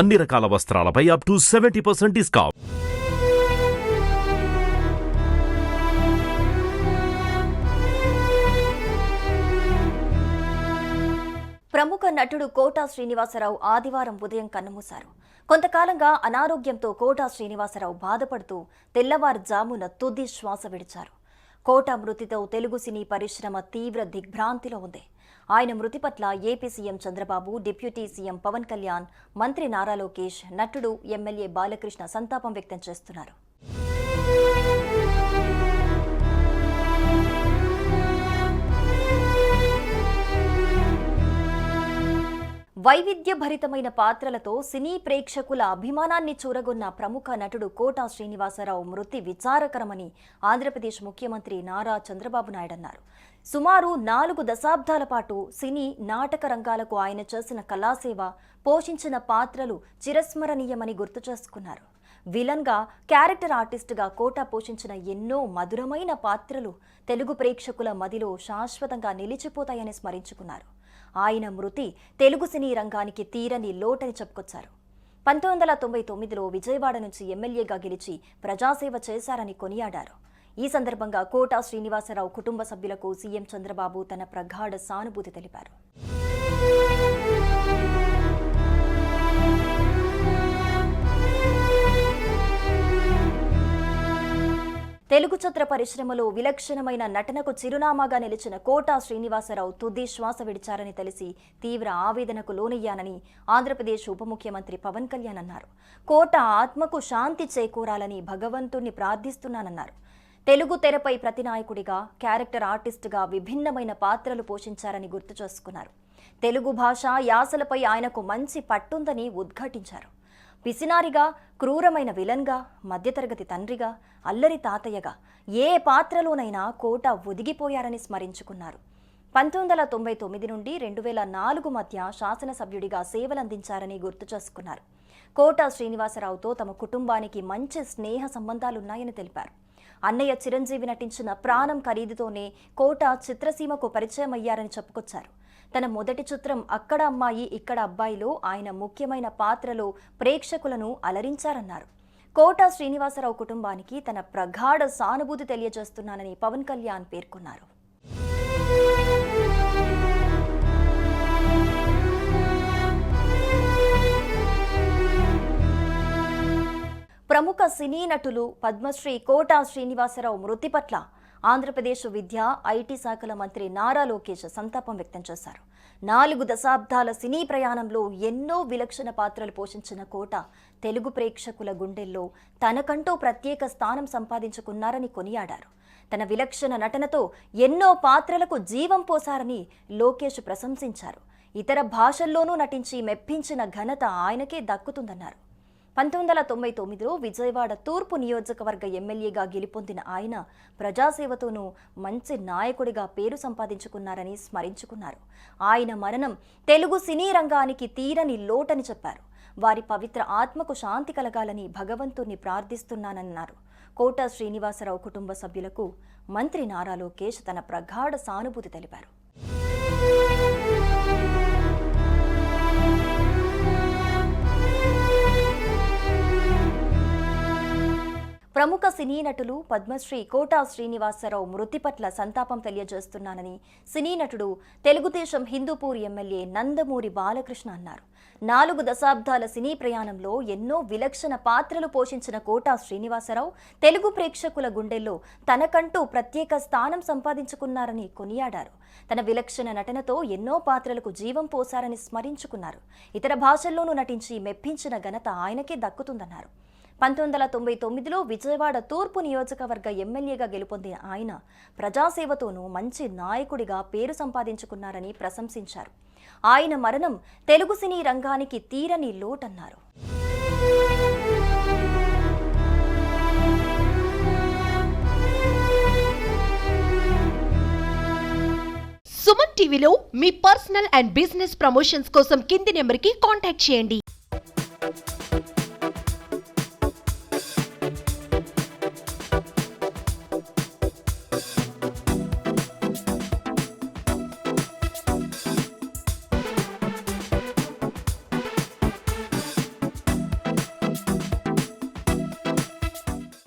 అన్ని రకాల వస్త్రాలపై up to seventy percent discount ప్రముఖ నటుడు కోటా శ్రీనివాసరావు ఆదివారం ఉదయం కన్నుమూశారు. కొంతకాలంగా అనారోగ్యంతో కోటా శ్రీనివాసరావు బాధపడుతూ తెల్లవారుజామున తుది శ్వాస విడిచారు. కోటా మృతితో తెలుగు సినీ పరిశ్రమ తీవ్ర దిగ్భ్రాంతిలో ఉంది. ఆయన మృతి పట్ల AP CM Chandrababu deputy CM Pawan Kalyan మంత్రి నారా లోకేష్ నటుడు ఎమ్మెల్యే బాలకృష్ణ సంతాపం వ్యక్తం చేస్తున్నారు. వైవిధ్యభరితమైన పాత్రలతో సినీ ప్రేక్షకుల అభిమానాన్ని చూరగొన్న ప్రముఖ నటుడు కోటా శ్రీనివాసరావు మృతి విచారకరమని ఆంధ్రప్రదేశ్ ముఖ్యమంత్రి నారా చంద్రబాబు నాయుడు అన్నారు. సుమారు నాలుగు దశాబ్దాల పాటు సినీ నాటక రంగాలకు ఆయన చేసిన కళాసేవ పోషించిన పాత్రలు చిరస్మరణీయమని గుర్తు చేసుకున్నారు. విలన్గా క్యారెక్టర్ ఆర్టిస్టుగా కోటా పోషించిన ఎన్నో మధురమైన పాత్రలు తెలుగు ప్రేక్షకుల మదిలో శాశ్వతంగా నిలిచిపోతాయని స్మరించుకున్నారు. ఆయన మృతి తెలుగు సినీ రంగానికి తీరని లోటని చెప్పుకొచ్చారు. పంతొమ్మిది వందల తొంభై తొమ్మిదిలో విజయవాడ నుంచి ఎమ్మెల్యేగా గెలిచి ప్రజాసేవ చేశారని కొనియాడారు. ఈ సందర్భంగా కోటా శ్రీనివాసరావు కుటుంబ సభ్యులకు సీఎం చంద్రబాబు తన ప్రగాఢ సానుభూతి తెలిపారు. తెలుగు చిత్ర పరిశ్రమలో విలక్షణమైన నటనకు చిరునామాగా నిలిచిన కోటా శ్రీనివాసరావు తుది శ్వాస విడిచారని తెలిసి తీవ్ర ఆవేదనకు లోనయ్యానని ఆంధ్రప్రదేశ్ ఉప ముఖ్యమంత్రి పవన్ కళ్యాణ్ అన్నారు. కోట ఆత్మకు శాంతి చేకూరాలని భగవంతుణ్ణి ప్రార్థిస్తున్నానన్నారు. తెలుగు తెరపై ప్రతినాయకుడిగా క్యారెక్టర్ ఆర్టిస్టుగా విభిన్నమైన పాత్రలు పోషించారని గుర్తు చేసుకున్నారు. తెలుగు భాష యాసలపై ఆయనకు మంచి పట్టుందని ఉద్ఘాటించారు. పిసినారిగా క్రూరమైన విలన్గా మధ్యతరగతి తండ్రిగా అల్లరి తాతయ్యగా ఏ పాత్రలోనైనా కోట ఒదిగిపోయారని స్మరించుకున్నారు. పంతొమ్మిది వందల తొంభై తొమ్మిది నుండి రెండు వేల నాలుగు మధ్య శాసనసభ్యుడిగా సేవలందించారని గుర్తు చేసుకున్నారు. కోట శ్రీనివాసరావుతో తమ కుటుంబానికి మంచి స్నేహ సంబంధాలున్నాయని తెలిపారు. అన్నయ్య చిరంజీవి నటించిన ప్రాణం ఖరీదుతోనే కోట చిత్రసీమకు పరిచయం అయ్యారని చెప్పుకొచ్చారు. తన మొదటి చిత్రం అక్కడ అమ్మాయి ఇక్కడ అబ్బాయిలో ఆయన ముఖ్యమైన పాత్రలో ప్రేక్షకులను అలరించారన్నారు. కోట శ్రీనివాసరావు కుటుంబానికి తన ప్రగాఢ సానుభూతి తెలియజేస్తున్నానని పవన్ కళ్యాణ్ పేర్కొన్నారు. ప్రముఖ సినీ నటులు పద్మశ్రీ కోటా శ్రీనివాసరావు మృతి పట్ల ఆంధ్రప్రదేశ్ విద్య ఐటీ శాఖల మంత్రి నారా లోకేష్ సంతాపం వ్యక్తం చేశారు. నాలుగు దశాబ్దాల సినీ ప్రయాణంలో ఎన్నో విలక్షణ పాత్రలు పోషించిన కోట తెలుగు ప్రేక్షకుల గుండెల్లో తనకంటూ ప్రత్యేక స్థానం సంపాదించుకున్నారని కొనియాడారు. తన విలక్షణ నటనతో ఎన్నో పాత్రలకు జీవం పోసారని లోకేష్ ప్రశంసించారు. ఇతర భాషల్లోనూ నటించి మెప్పించిన ఘనత ఆయనకే దక్కుతుందన్నారు. పంతొమ్మిది వందల తొంభై తొమ్మిదిలో విజయవాడ తూర్పు నియోజకవర్గ ఎమ్మెల్యేగా గెలుపొందిన ఆయన ప్రజాసేవతోనూ మంచి నాయకుడిగా పేరు సంపాదించుకున్నారని స్మరించుకున్నారు. ఆయన మరణం తెలుగు సినీ రంగానికి తీరని లోటని చెప్పారు. వారి పవిత్ర ఆత్మకు శాంతి కలగాలని భగవంతుణ్ణి ప్రార్థిస్తున్నానన్నారు. కోట శ్రీనివాసరావు కుటుంబ సభ్యులకు మంత్రి నారా లోకేష్ తన ప్రగాఢ సానుభూతి తెలిపారు. ప్రముఖ సినీ నటులు పద్మశ్రీ కోటా శ్రీనివాసరావు మృతి పట్ల సంతాపం తెలియజేస్తున్నానని సినీ నటుడు తెలుగుదేశం హిందూపూర్ ఎమ్మెల్యే నందమూరి బాలకృష్ణ అన్నారు. నాలుగు దశాబ్దాల సినీ ప్రయాణంలో ఎన్నో విలక్షణ పాత్రలు పోషించిన కోటా శ్రీనివాసరావు తెలుగు ప్రేక్షకుల గుండెల్లో తనకంటూ ప్రత్యేక స్థానం సంపాదించుకున్నారని కొనియాడారు. తన విలక్షణ నటనతో ఎన్నో పాత్రలకు జీవం పోశారని స్మరించుకున్నారు. ఇతర భాషల్లోనూ నటించి మెప్పించిన ఘనత ఆయనకే దక్కుతుందన్నారు. పంతొమ్మిది వందల తొంభై తొమ్మిదిలో విజయవాడ తూర్పు నియోజకవర్గ ఎమ్మెల్యేగా గెలుపొందిన ఆయన ప్రజాసేవతోనూ మంచి నాయకుడిగా పేరు సంపాదించుకున్నారని ప్రశంసించారు. ఆయన మరణం తెలుగు సినీ రంగానికి తీరని లోటన్నారు. సుమన్ టీవీలో మీ పర్సనల్ అండ్ బిజినెస్ ప్రమోషన్స్ కోసం కింది నెంబర్కి కాంటాక్ట్ చేయండి.